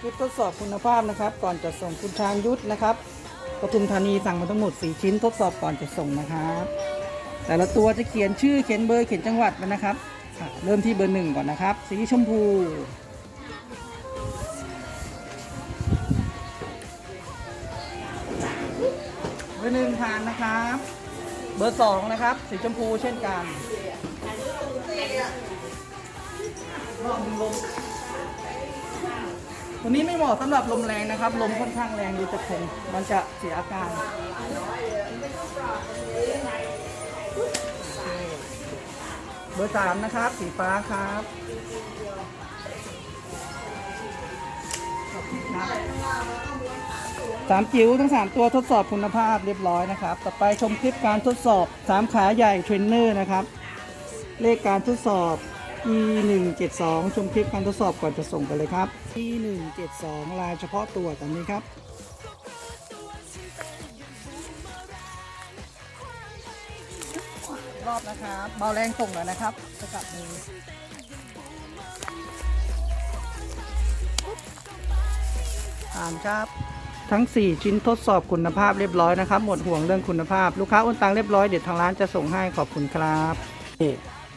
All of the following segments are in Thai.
คลิปทดสอบคุณภาพนะครับ ก่อนจะส่งคุณชางยุทธนะครับปทุมธานีสั่งมาทั้งหมด 4 ชิ้นทดสอบก่อนจะส่งนะครับ แต่ละตัวจะเขียนชื่อเขียนเบอร์เขียนจังหวัดไว้นะครับ เริ่มที่เบอร์หนึ่งก่อนนะครับ สีชมพู เบอร์หนึ่งผ่านนะครับ เบอร์สองนะครับ สีชมพูเช่นกันรอบดึงลม ตัวนี้ไม่เหมาะสำหรับลมแรงนะครับ ลมค่อนข้างแรงดูจะคงมันจะเสียอาการเบอร์สามนะครับ สีฟ้าครับสามจิ๋วทั้งสามตัวทดสอบคุณภาพเรียบร้อยนะครับ ต่อไปชมคลิปการทดสอบสามขาใหญ่เทรนเนอร์นะครับ เลขการทดสอบ e 1 7 2 ชมคลิปการทดสอบก่อนจะส่งไปเลยครับ e 1 7 2 ลายเฉพาะตัวตามนี้ครับรอบนะครับเบาแรงส่งหน่อยนะครับจะกลับมือผ่านครับ ทั้ง 4 ชิ้นทดสอบคุณภาพเรียบร้อยนะครับ หมดห่วงเรื่องคุณภาพ ลูกค้าโอนตังเรียบร้อย เดี๋ยวทางร้านจะส่งให้ขอบคุณครับโอ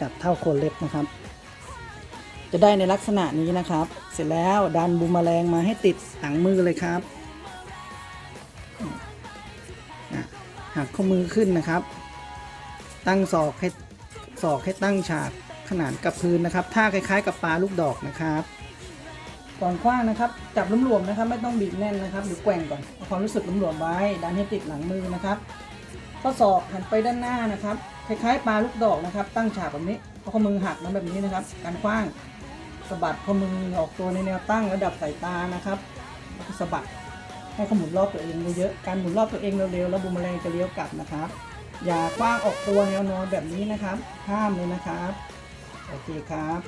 จับเท่าโคนเล็บนะครับ จะได้ในลักษณะนี้นะครับ เสร็จแล้วดันบูมแมลงมาให้ติดหลังมือเลยครับอะหักข้อมือขึ้นนะครับ ตั้งศอกให้ศอกให้ตั้งฉากขนานกับพื้นนะครับท่าคล้าย ๆ กับปลาลูกดอกนะครับก่อนคว้างนะครับ จับหลวมนะครับ ไม่ต้องบีบแน่นนะครับ หรือแกว่งก่อนเอาความรู้สึกหลวมไว้ ดันให้ติดหลังมือนะครับข้อศอกหันไปด้านหน้านะครับ คล้ายๆปลาลูกดอกนะครับ ตั้งฉากแบบนี้เอาข้อมือหักนะแบบนี้นะครับ การคว้างสะบัดข้อมือออกตัวในแนวตั้งระดับสายตานะครับสะบัดให้ขาหมุนรอบตัวเองเยอะๆการหมุนรอบตัวเองเร็วๆแล้วบูมแมลงจะเลี้ยวกลับนะครับ อย่ากว้างออกตัวแนวนอนแบบนี้นะครับ ห้ามเลยนะครับ โอเคครับ